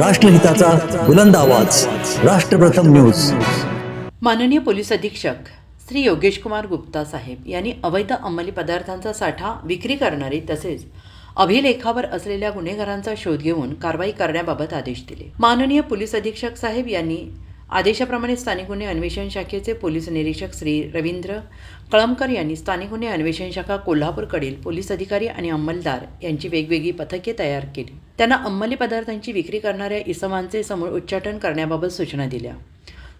राष्ट्रहिताचा बुलंद आवाज. राष्ट्रप्रथम न्यूज. माननीय पोलीस अधीक्षक श्री योगेश कुमार गुप्ता साहेब यांनी अवैध अंमली पदार्थांचा साठा विक्री करणारे तसेच अभिलेखावर असलेल्या गुन्हेगारांचा शोध घेऊन कारवाई करण्याबाबत आदेश दिले. माननीय पोलीस अधीक्षक साहेब यांनी आदेशाप्रमाणे स्थानिक गुन्हे अन्वेषण शाखेचे पोलीस निरीक्षक श्री रवींद्र कळमकर यांनी स्थानिक गुन्हे अन्वेषण शाखा कोल्हापूरकडील पोलीस अधिकारी आणि अंमलदार यांची वेगवेगळी पथके तयार केली. त्यांना अंमली पदार्थांची विक्री करणाऱ्या इसमांचे समूळ उच्चाटन करण्याबाबत सूचना दिल्या.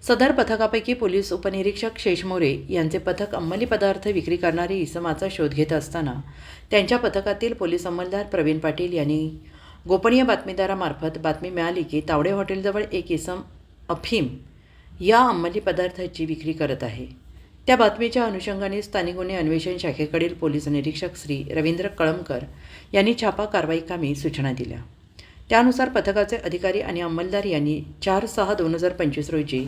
सदर पथकापैकी पोलीस उपनिरीक्षक शेषमोरे यांचे पथक अंमली पदार्थ विक्री करणारे इसमाचा शोध घेत असताना त्यांच्या पथकातील पोलीस अंमलदार प्रवीण पाटील यांनी गोपनीय बातमीदारामार्फत बातमी मिळाली की तावडे हॉटेलजवळ एक इसम अफीम या अंमली पदार्थाची विक्री करत आहे. त्या बातमीच्या अनुषंगाने स्थानिक गुन्हे अन्वेषण शाखेकडील पोलीस निरीक्षक श्री रवींद्र कळमकर यांनी छापा कारवाई कामी सूचना दिल्या. त्यानुसार पथकाचे अधिकारी आणि अंमलदार यांनी चार सहा दोन हजार पंचवीस रोजी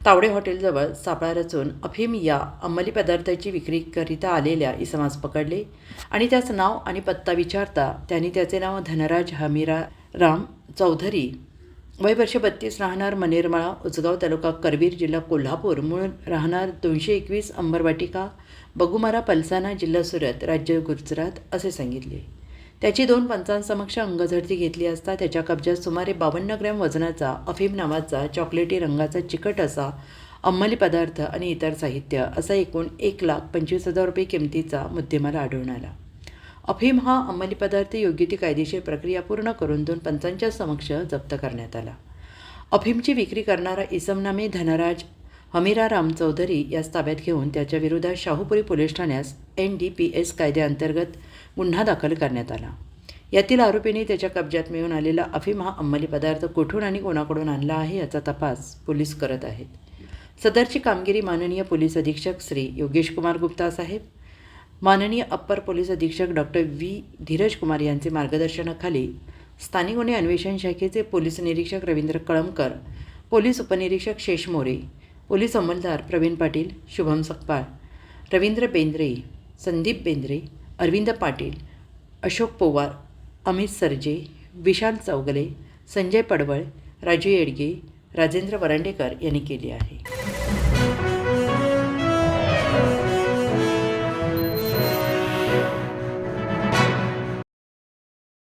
तावडे हॉटेलजवळ सापळा रचून अफीम या अंमली पदार्थाची विक्रीकरिता आलेल्या इसमास पकडले आणि त्याचं नाव आणि पत्ता विचारता त्यांनी त्याचे नाव धनराज हमीरा राम चौधरी वय वर्ष बत्तीस राहणार मनेरमाळा उचगाव तालुका करवीर जिल्हा कोल्हापूर. मूळ राहणार दोनशे एकवीस अंबरवाटिका बगुमारा पलसाना जिल्हा सुरत राज्य गुजरात असे सांगितले. त्याची दोन पंचांसमक्ष अंगझडती घेतली असता त्याच्या कब्जात सुमारे बावन्न ग्रॅम वजनाचा अफीम नावाचा चॉकलेटी रंगाचा चिकट असा अंमली पदार्थ आणि इतर साहित्य असा एकूण एक लाख पंचवीस हजार रुपये किमतीचा मुद्देमाल आढळून आला. अफीम हा अंमली पदार्थ योग्य ती कायदेशीर प्रक्रिया पूर्ण करून दोन पंचांच्या समक्ष जप्त करण्यात आला. अफीमची विक्री करणारा इसमनामे धनराज हमीरा राम चौधरी यास ताब्यात घेऊन त्याच्या विरोधात शाहूपुरी पोलीस ठाण्यास एन डी पी एस कायद्याअंतर्गत गुन्हा दाखल करण्यात आला. यातील आरोपीने त्याच्या कब्जात मिळून आलेला अफीम हा अंमली पदार्थ कुठून आणि कोणाकडून आणला आहे याचा तपास पोलीस करत आहेत. सदरची कामगिरी माननीय पोलीस अधीक्षक श्री योगेश कुमार गुप्ता साहेब माननीय अप्पर पोलीस अधीक्षक डॉक्टर व्ही. धीरज कुमार यांचे मार्गदर्शनाखाली स्थानिक गुन्हे अन्वेषण शाखेचे पोलीस निरीक्षक रवींद्र कळमकर पोलीस उपनिरीक्षक शेष मोरे पोलीस अंमलदार प्रवीण पाटील शुभम सकपाळ रवींद्र बेंद्रे संदीप बेंद्रे अरविंद पाटील अशोक पोवार अमित सरजे विशाल चौगले संजय पडवळ राजू येडगे राजेंद्र वरांडेकर यांनी केली आहे.